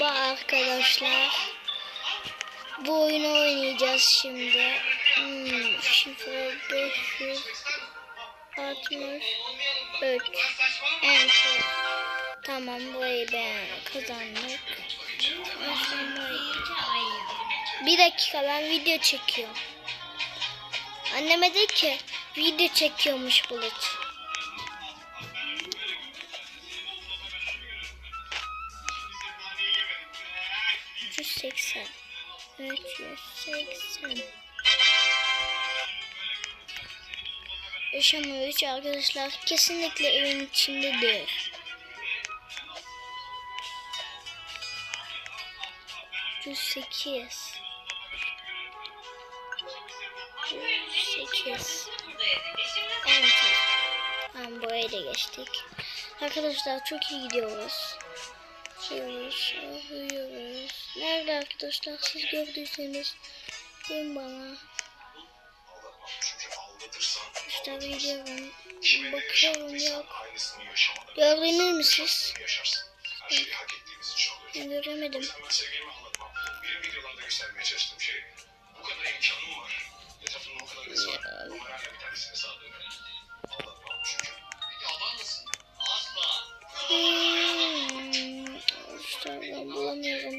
Merhaba arkadaşlar. Bu oyunu oynayacağız şimdi. Hmm, şifre 563 Enter. Tamam burayı ben kazandık. Bir dakika ben video çekiyorum. Anneme de ki video çekiyormuş Bulut. 380. Yaşamıyor hiç arkadaşlar. Kesinlikle evin içinde değil. Yüz sekiz. Yüz sekiz. Evet. Tamam buraya da geçtik. Arkadaşlar çok iyi gidiyoruz. Gidiyoruz. Alıyoruz. Nerede arkadaşlar siz gördüyseniz deyin bana. İşte biliyorum. Bakıyorum yok. Gördünüz mü siz? Göremedim.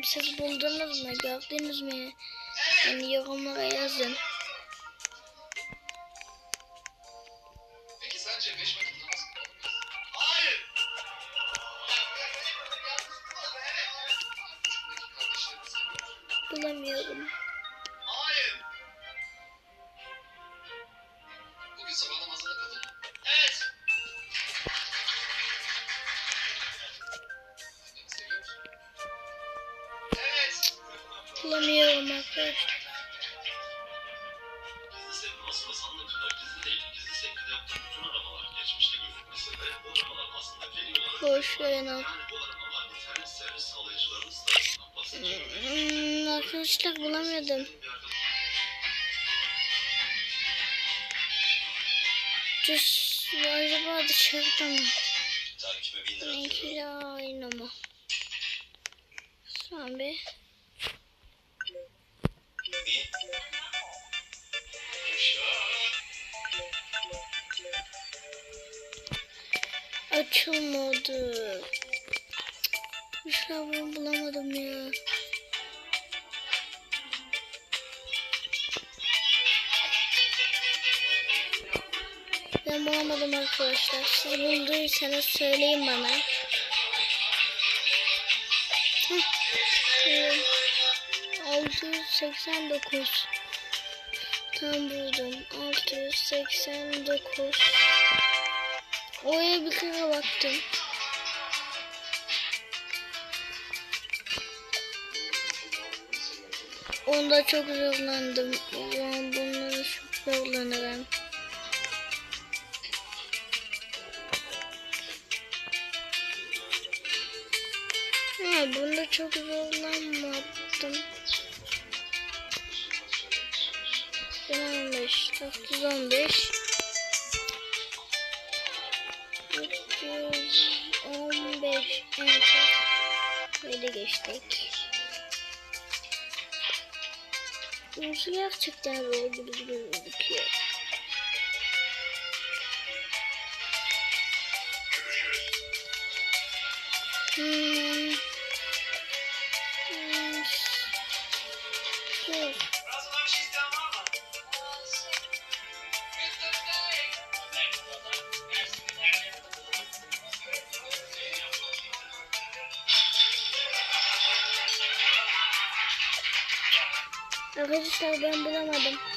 Siz buldunuz mu? Gördünüz mü? Yani yorumlara yazın. Düz acaba dışarıda mı? takime bin lira Benimki de aynı mı? Son bir. Açılmadı. Bir şey bulamadım ya. Bulamadım arkadaşlar. Siz bulduysanız söyleyin bana. Ee, 689 Tam buldum. 689 Oraya bir kere baktım. Onda çok zorlandım. Yani bunları çok zorlanırım. Ha, bunda çok zorlanmadım. 15, 915 315 enter. Böyle geçtik. Nasıl gerçekten zor gibi gözüküyor. Hmm. Arkadaşlar ben bulamadım.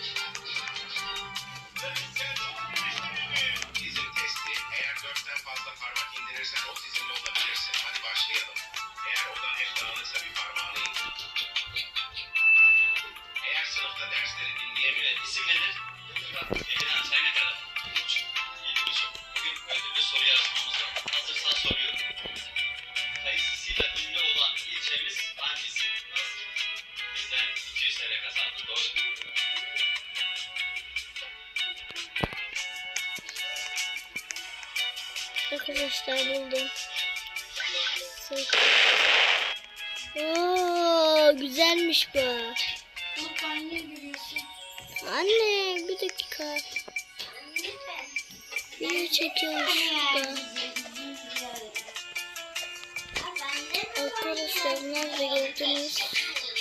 Arkadaşlar buldum. Oo, güzelmiş bu. Gülüyorsun? Anne bir dakika. Video çekiyormuş burada. Arkadaşlar nerede gördünüz?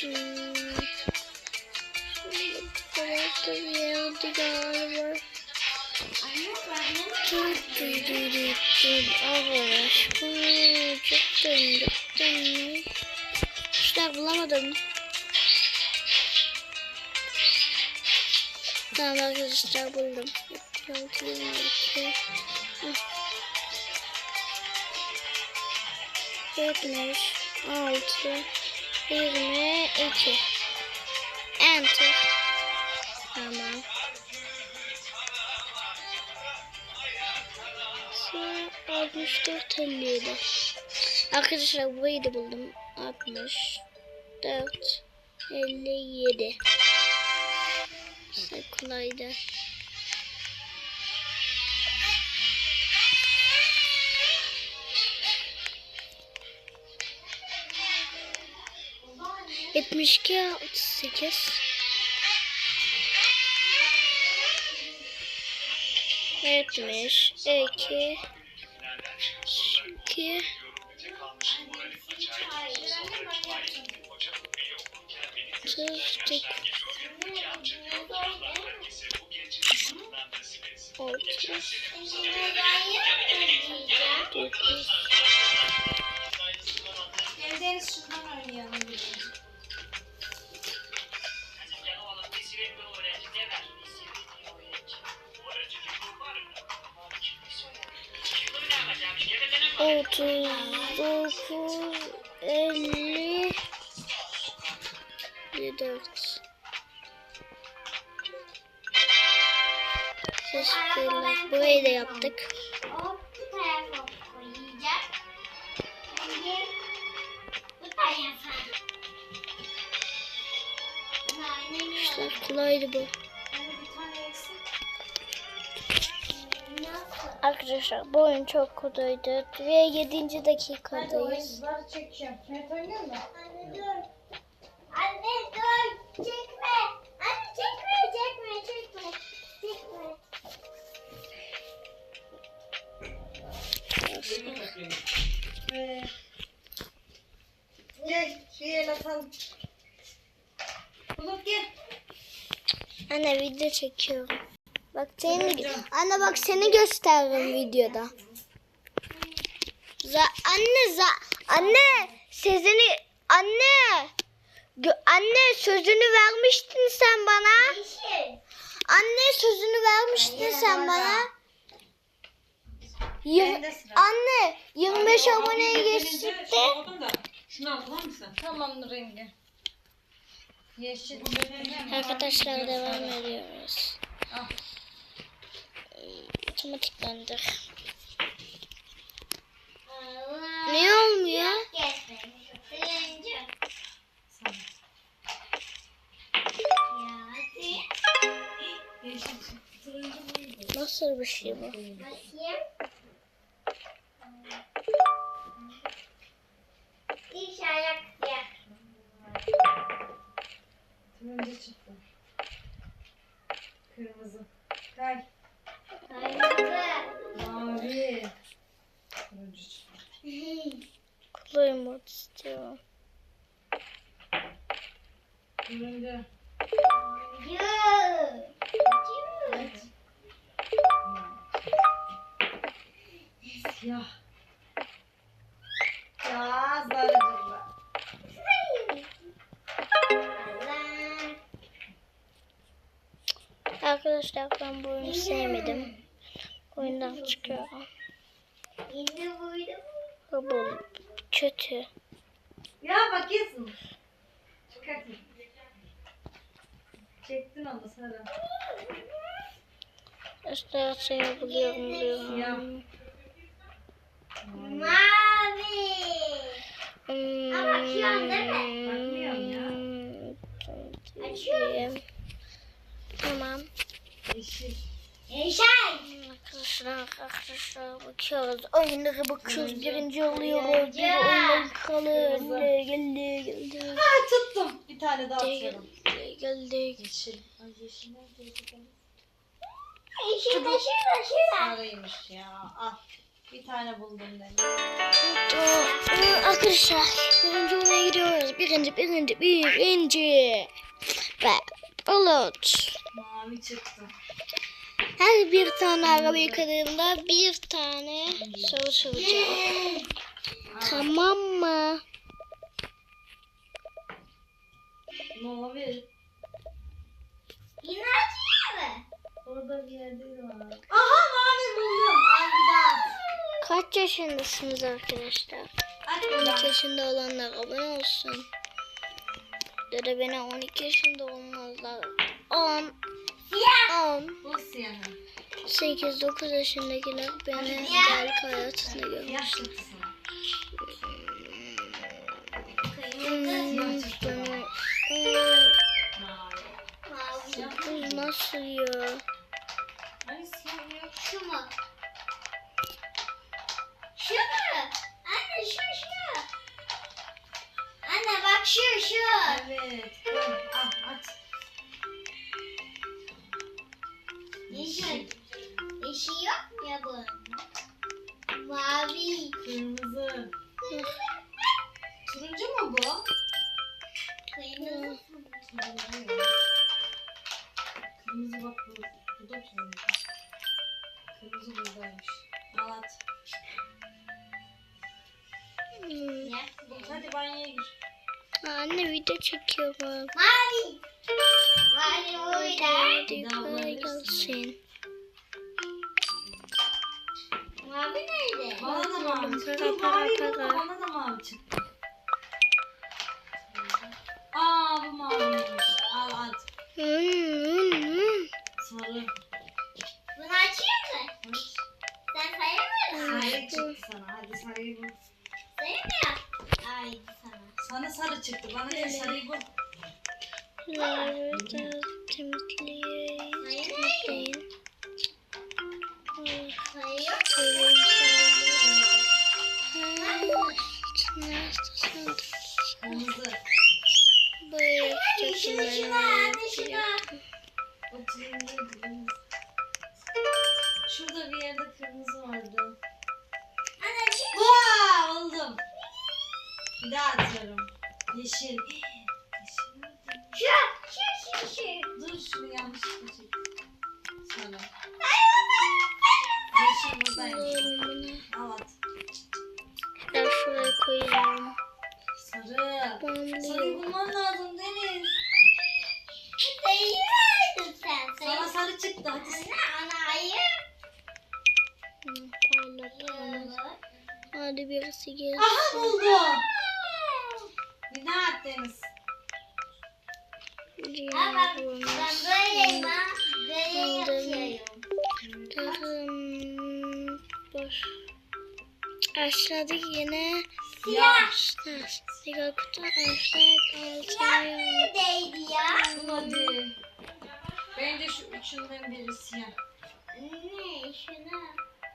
Hmm. Şurada bu tarafta bir yerde galiba. Dur dur çok döndük döndük. İşte bulamadım. Tamam arkadaşlar buldum. 26, 22. Yetmiş, altı, yirmi iki. 64 57. Arkadaşlar burayı da buldum. 64 57. İşte kolaydı. Yetmiş iki, otuz sekiz. Yetmiş iki, iki, otuz otuz dokuz. Evdeniz şuradan oynayalım. Otuz dokuz elli dört Teşekkürler. Burayı da yaptık. Hop bu tarafa Arkadaşlar bu oyun çok kolaydı ve 7. Hadi o dakikadayız. oyuncuları çekeceğim. Evet oynuyor musun? Anne dur. Anne dur. Çekme. Anne çekme, çekme, çekme. Çekme. Gel şu el atalım. Bulut gel. Anne video çekiyorum. Bak seni anne bak seni gösteririm videoda. Za anne za anne sesini anne Gö- anne sözünü vermiştin sen bana. Anne sözünü vermiştin sen bana. Yir- anne 25 aboneye geçti. Şunu al tamam mı sen? Tamam rengi. Yeşil. Arkadaşlar devam ediyoruz. Al. Otomatiklendir. Ne olmuyor? Nasıl bir şey bu? Turuncu çıktı. Kırmızı. Kay. Turuncu. Yuh. Siyah. Ya zarıcılar. Allah. Arkadaşlar ben bu oyunu sevmedim. Oyundan buydu. Bu kötü. Ya bakıyorsun. Çıkartın. Çektin onu Sara. İşte seni buluyorum buluyorum. Mavi. Hmm. Ama bakıyorsun değil mi? Bakmıyorum ya. Açıyorum. Tamam. Yeşil. Yeşil. Arkadaşlar arkadaşlar bakıyoruz. Oyunlara bakıyoruz. Birinci oluyoruz. Bir oyunun kralı. Geldi geldi tane daha atıyorum. Geldik. Yeşil. Ay yeşil nerede? Şurada şurada şurada. Sarıymış ya. Al. Bir tane buldum dedim. Aa, Arkadaşlar birinci olmaya gidiyoruz. Birinci, birinci, birinci. Ve bulut. Mavi çıktı. Her bir tane araba yıkadığımda bir tane soru soracağım. Tamam mı? Mavi. Yine açıyor mu? Orada bir yerde var. Aha mavi buldum. Kaç yaşındasınız arkadaşlar? At bir 12 daha. yaşında olanlar abone olsun. Ya da bana 12 yaşında olmazlar. 10, Siyah. 10, Bu siyahı. 8, 9 yaşındakiler beni belki hayatında görmüş. Kırmızı buradaymış. Al at. Hmm. Hadi banyoya gir. Anne video çekiyorum. Mavi. Mavi burada. Hadi kolay gelsin. Mavi nerede? Bana da mavi çıktı. Mavi bu. para. Bana da mavi çıktı. Aa bu maviymiş. Al at. Hmm, hmm, Sarı. Sarıyı bul. Sayamıyor. Ay sana. Sana sarı çıktı. Bana değil sarıyı bul. hmm. Nerede temizleyin. Temizleyin. Böyle. Şurada bir yerde kırmızı vardı. Bir daha atıyorum. Yeşil. Şu. Şu şu şu. Dur şunu yanlışlıkla çek. Sarı. Ay Yeşil buradaymış. Al at. Ben şuraya koyayım. Sarı. Bağlayayım. bulman lazım Deniz. Sayıyordun sen. Sana sarı çıktı. Hadi. Ana ayı. Hı, Parlatalım. Hadi birisi gelsin. Aha buldum. Bir daha at Deniz. Ha bak ben böyleyim ha. Böyle yapıyorum. Kızım. Boş. Aşağıdaki yine Siyah. sigara kutu aşağı Siyah kalacağım. neredeydi ya? Bul hadi. Bence şu üçünden biri siyah. Anne şuna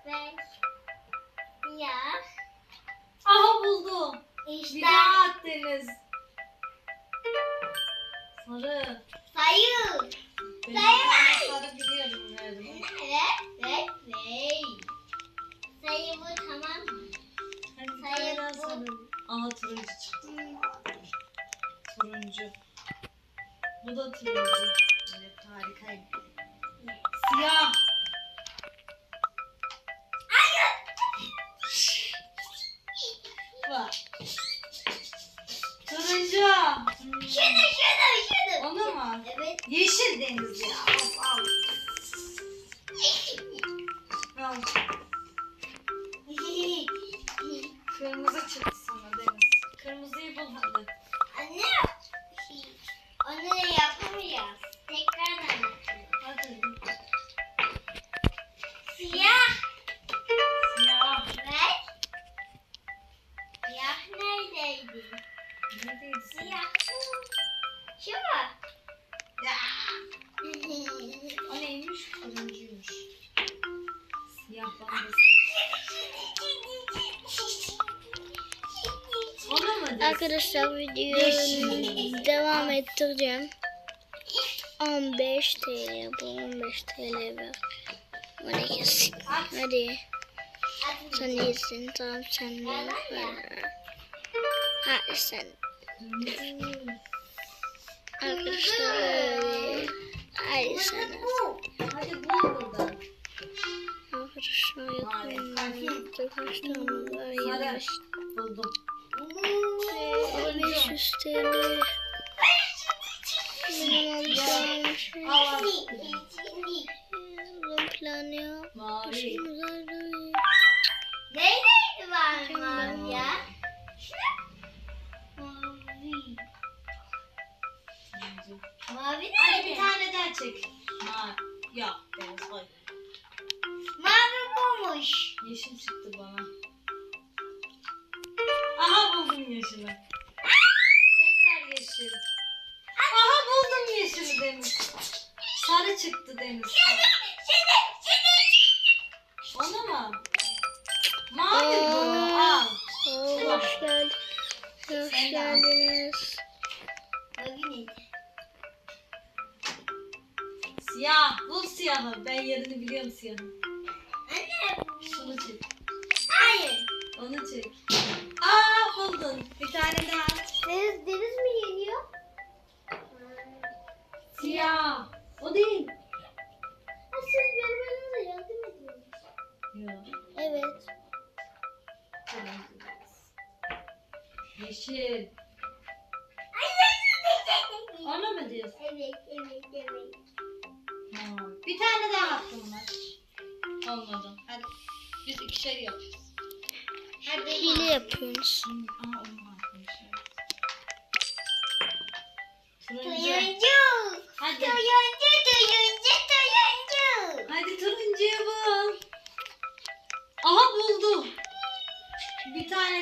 bak. Ya. Aha buldum. İşte Bir daha at Sarı. sayı. Ben bir tane sarı biliyorum nerede. Evet, evet, evet. Sayı bu tamam mı? Hadi Sayı bu. sarı. Aha turuncu çıktı. Turuncu. Bu da turuncu. Arkadaşlar videoyu devam ettireceğim. 15 TL bu 15 TL ver. Bana kesin. Hadi. Sen iyisin tamam sen ver. Ha sen. Arkadaşlar sen. Buradan. Arkadaşlar yapayım. Arkadaşlar Sarı. 25 Buldum. 500 TL. Benim alacağım şey. Plan ya. Güzel değil. Neyleydi var mavi ya? Mavi. Mavi Hadi bir nerede? tane daha çek. Mavi. Yok. Beyaz koy. Mavi bulmuş. Yeşil çıktı bana. Aha buldum yeşili. Sarı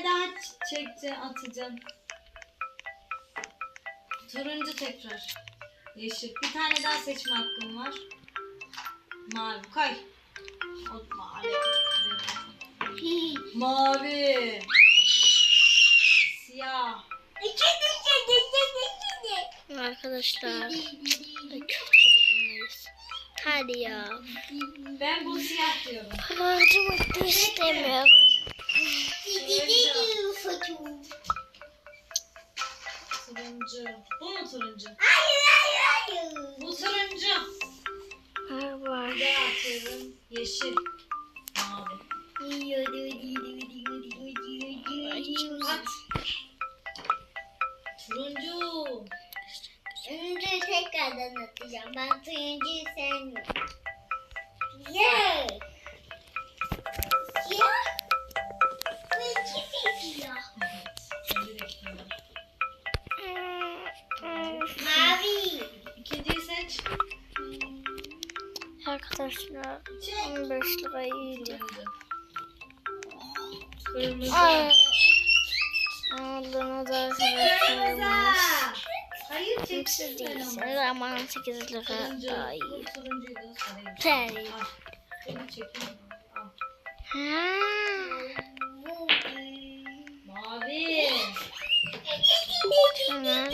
tane daha ç- çekeceğim, atacağım. Turuncu tekrar. Yeşil. Bir tane daha seçme hakkım var. Mavi. Koy. O mavi. Mavi. Siyah. Arkadaşlar. Hadi ya. Ben bu siyah diyorum. Para harcamak istemiyorum. Turuncu. Bu mu turuncu? Hayır, hayır, hayır. Bu turuncu. Var atıyorum. Yeşil. Mavi. At. Turuncu. Önce tekrardan atacağım. Ben turuncuyu sevmiyorum. Siyah. Sen değilsiniz onu. ama 18 lira daha iyi. Ha. Mavi. Tamam.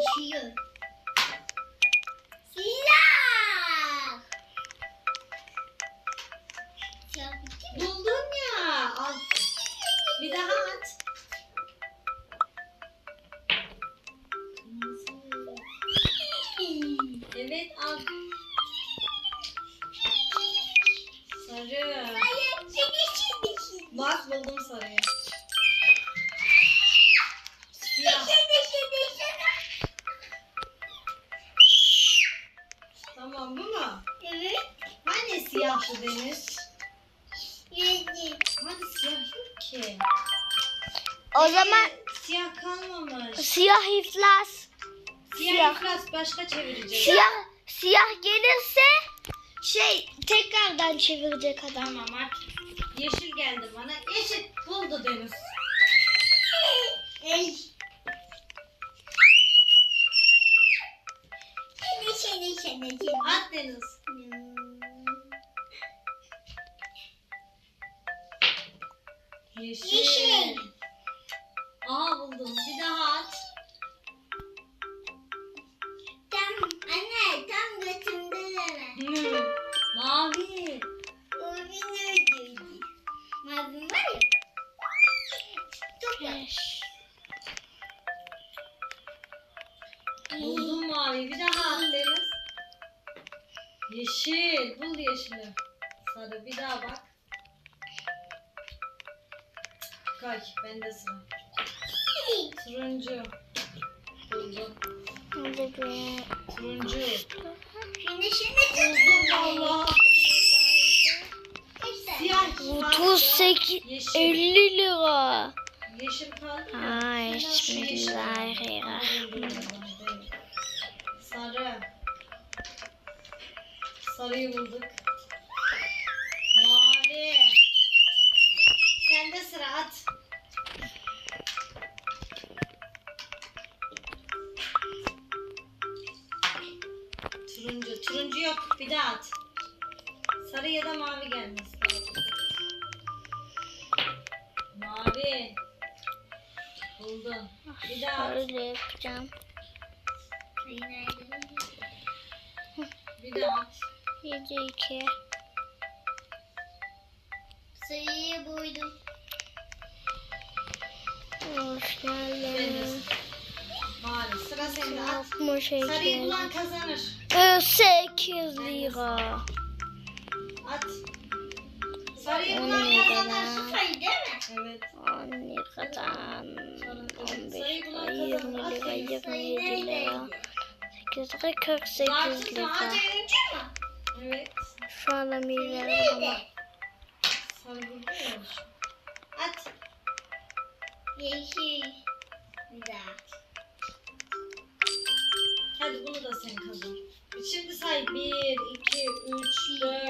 Yeşil. Siyah. Siyah iflas. Siyah, siyah. iflas başka çevireceğiz. Siyah siyah gelirse şey tekrardan çevirecek adam. Tamam artık. Yeşil geldi bana. Yeşil buldu Deniz. Ey. Seni seni seni. At Deniz. Yeşil. Yeşil. Aa buldum. Bir daha at. Yeşil. Bul yeşili. Sarı. Bir daha bak. Kaç. Bende sıra. Turuncu. Buldum. Turuncu. Şimdi şimdi Buldum valla. Siyah. 38 Yeşil. 50 lira. Yeşil kaldı mı? Ay bismillahirrahmanirrahim. Sarıyı bulduk. Mavi. Sende sıra at. Turuncu. Turuncu yok. Bir daha at. Sarı ya da mavi gelmesi lazım. Mavi. Buldum. Bir daha at. Şöyle yapacağım. Bir daha at. 7 2. Sayıyı buydum. Hoş geldin. Mavi. Sıra sende at. 62. Sarıyı bulan kazanır. 8 lira. At. Sarıyı bulan kazanır. Sayı değil mi? Evet. 10 liradan 15 lira, 20 lira, 27 Sayı lira, neredeydi? 8 lira, 48 Artık lira. Ağaca önce mü? Evet. Şu anda milyar ya. At. Yeşil. Güzel. Hadi bunu da sen kazan. Şimdi say. 1, 2, 3, 4,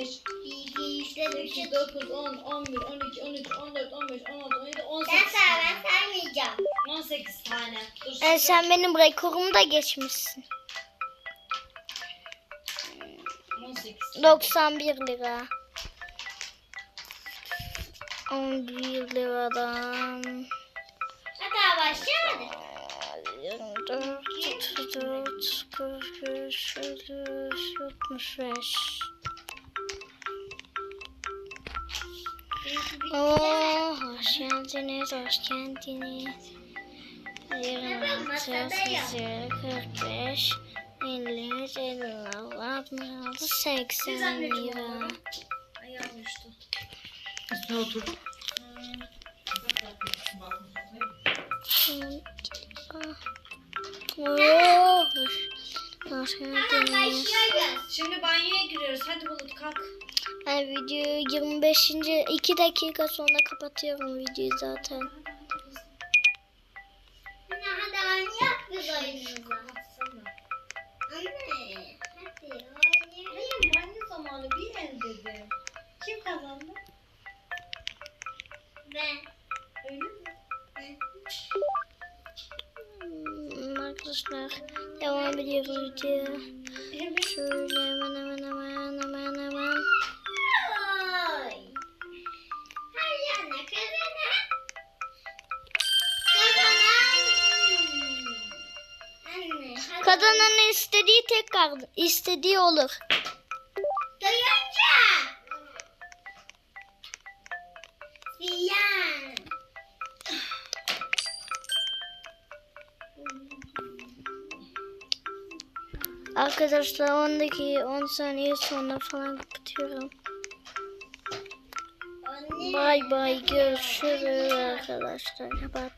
5, İyi işte 8, 9, 10, 11, 12, 13, 14, 15, 16, 17, 18 Ben tane. ben saymayacağım. 18 tane. Dur. E, sen benim rekorumu da geçmişsin. 18. 91 lira. 11 liradan Hatta başlayamadık. 24, 34, 43, 53, 65. Oo, hoş geldiniz, hoş geldiniz. 26, 38, 45, 50, 56, 66, 80 lira. Ayağım düştü. Üstüne Tamam geldiniz. başlıyoruz. Şimdi banyoya giriyoruz. Hadi Bulut kalk. Ben videoyu 25. 2 dakika sonra kapatıyorum videoyu zaten. Hadi oynayak biz oyunumuzu. Dedi. Kim kazandı? Ben. Öyle mi? Hmm, Arkadaşlar devam ediyoruz videoya. Evet. Şöyle hemen hemen hemen hemen hemen. Oy. Her yana kazanan. Kazanan. Anne. Kazananın istediği tekrar istediği olur. Arkadaşlar 10 dakika 10 saniye sonra falan kapatıyorum. Bay bay görüşürüz arkadaşlar. Kapat.